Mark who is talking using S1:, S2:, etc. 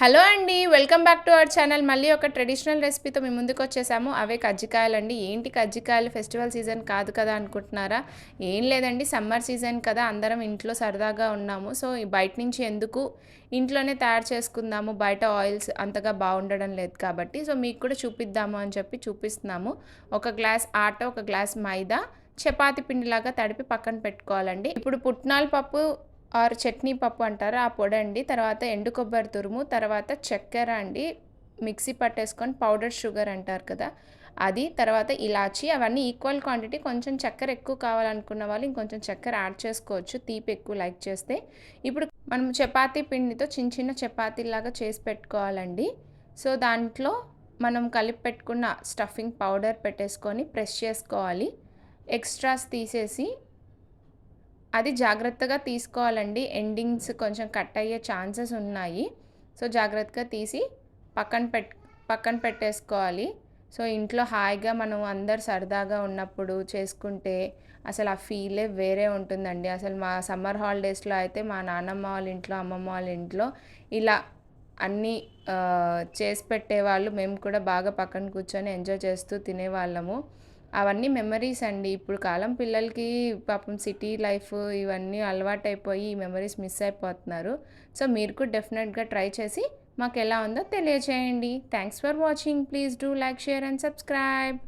S1: Hello అండి welcome back to our channel. మళ్ళీ ఒక ట్రెడిషనల్ రెసిపీతో మేము ముందుకు వచ్చేసాము. అవే కజ్జికాయలు అండి ఏంటి కజ్జికాయలు? ఫెస్టివల్ సీజన్ కాదు కదా అనుకుంటున్నారా? ఏం లేదండి సమ్మర్ సీజన్ కదా. అందరం ఇంట్లో సరదాగా ఉన్నాము. సో బయట నుంచి ఎందుకు ఇంట్లోనే తయారు చేసుకుందాము? బయట ఆయిల్స్ అంతగా బాగుండడం లేదు కాబట్టి. సో మీకు కూడా చూపిద్దాము అని చెప్పి చూపిస్తున్నాము. ఒక గ్లాస్ ఆట ఒక గ్లాస్ మైదా చపాతి పిండిలాగా తడిపి పక్కన పెట్టుకోవాలండి. ఇప్పుడు పుట్నాల పప్పు ఆర్ చట్నీ పప్పు అంటారు ఆ పొడి అండి. తర్వాత ఎండు కొబ్బరి తురుము తర్వాత చక్కెర అండి. మిక్సీ పట్టేసుకొని పౌడర్ షుగర్ అంటారు కదా అది. తర్వాత ఇలాచి అవన్నీ ఈక్వల్ క్వాంటిటీ. కొంచెం చక్కెర ఎక్కువ కావాలనుకున్న వాళ్ళు ఇంకొంచెం చక్కెర యాడ్ చేసుకోవచ్చు. తీపి ఎక్కువ లైక్ చేస్తే. ఇప్పుడు మనం చపాతీ పిండితో చిన్న చిన్న చపాతీలాగా చేసి పెట్టుకోవాలండి. సో దాంట్లో మనం కలిపి పెట్టుకున్న స్టఫింగ్ పౌడర్ పెట్టేసుకొని ప్రెస్ చేసుకోవాలి. ఎక్స్ట్రాస్ తీసేసి అది జాగ్రత్తగా తీసుకోవాలండి. ఎండింగ్స్ కొంచెం కట్ అయ్యే ఛాన్సెస్ ఉన్నాయి. సో జాగ్రత్తగా తీసి పక్కన పెట్ పక్కన పెట్టేసుకోవాలి. సో ఇంట్లో హాయిగా మనం అందరు సరదాగా ఉన్నప్పుడు చేసుకుంటే అసలు ఆ ఫీలే వేరే ఉంటుందండి. అసలు మా సమ్మర్ హాలిడేస్లో అయితే మా నాన్నమ్మ వాళ్ళ ఇంట్లో అమ్మమ్మ వాళ్ళ ఇంట్లో ఇలా అన్నీ చేసి పెట్టేవాళ్ళు. మేము కూడా బాగా పక్కన కూర్చొని ఎంజాయ్ చేస్తూ తినేవాళ్ళము. అవన్నీ మెమరీస్ అండి. ఇప్పుడు కాలం పిల్లలకి పాపం సిటీ లైఫ్ ఇవన్నీ అలవాటైపోయి ఈ మెమరీస్ మిస్ అయిపోతున్నారు. సో మీరు కూడా డెఫినెట్గా ట్రై చేసి మాకు ఎలా ఉందో తెలియచేయండి. Thanks for watching please do like share and subscribe